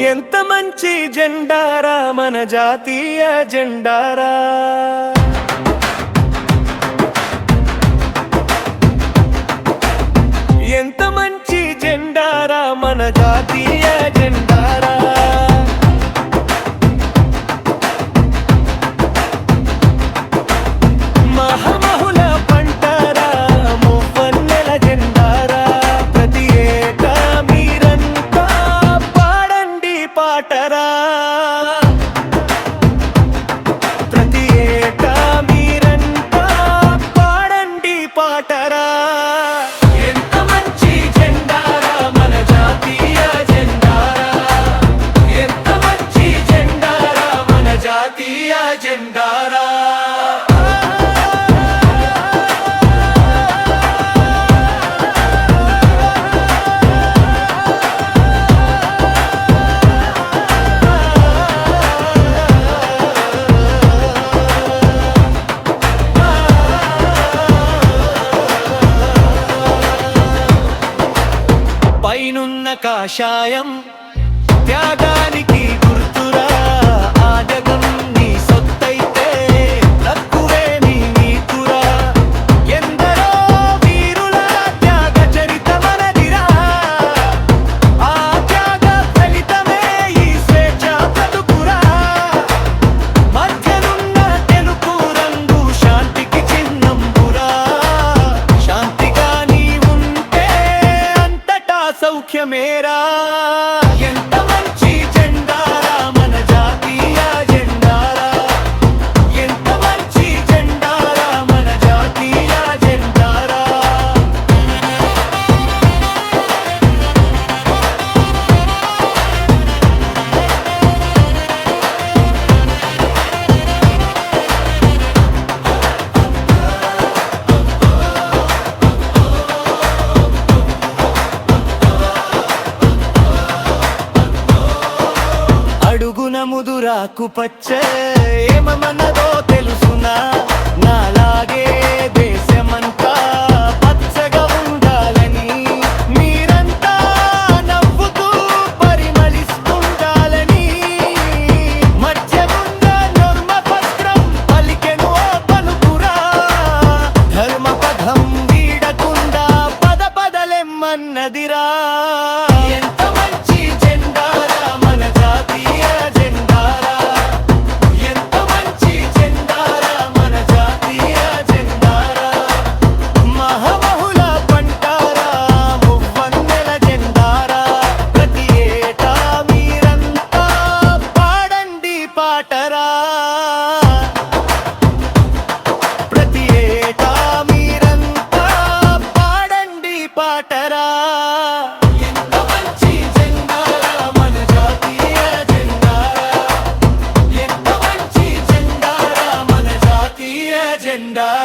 ఎంత మంచి జెండారా మన జాతీయ జెండారా? ఎంత మంచి జెండారా మన జాతీయ జెండా? పైనున్న కాషాయం త్యాగానికి ਮੇਰਾ ముదురాకు పచ్చ. ఏమన్నదో తెలుసునా? నాలాగే surrender.